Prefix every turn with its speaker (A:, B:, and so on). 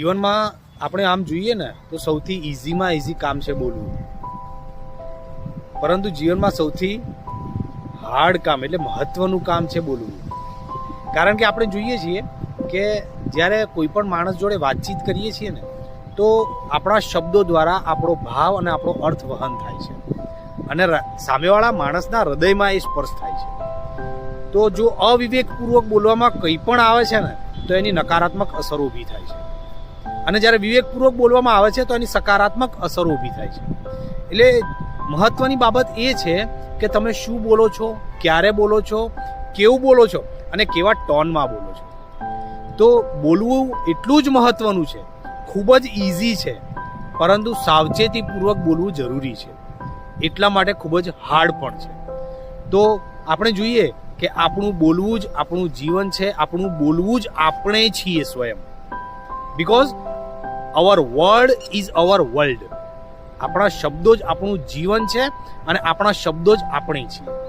A: જીવનમાં આપણે આમ જોઈએ ને, તો સૌથી ઇઝીમાં ઇઝી કામ છે બોલવું. પરંતુ જીવનમાં સૌથી હાર્ડ કામ એટલે મહત્વનું કામ છે બોલવું. કારણ કે આપણે જોઈએ છીએ કે જ્યારે કોઈ પણ માણસ જોડે વાતચીત કરીએ છીએ ને, તો આપણા શબ્દો દ્વારા આપણો ભાવ અને આપણો અર્થ વહન થાય છે. અને સામેવાળા માણસના હૃદયમાં એ સ્પર્શ થાય છે. તો જો અવિવેકપૂર્વક બોલવામાં કંઈ પણ આવે છે ને, તો એની નકારાત્મક અસર ઊભી થાય છે. અને જ્યારે વિવેકપૂર્વક બોલવામાં આવે છે તો એની સકારાત્મક અસરો ઊભી થાય છે. એટલે મહત્વની બાબત એ છે કે તમે શું બોલો છો, ક્યારે બોલો છો, કેવું બોલો છો અને કેવા ટોનમાં બોલો છો. તો બોલવું એટલું જ મહત્વનું છે, ખૂબ જ ઇઝી છે, પરંતુ સાવચેતીપૂર્વક બોલવું જરૂરી છે. એટલા માટે ખૂબ જ હાર્ડ પણ છે. તો આપણે જોઈએ કે આપણું બોલવું જ આપણું જીવન છે, આપણું બોલવું જ આપણે છીએ સ્વયં. Because our word is our world આપણા શબ્દો જ આપણું જીવન છે અને આપણા શબ્દો જ આપણી છીએ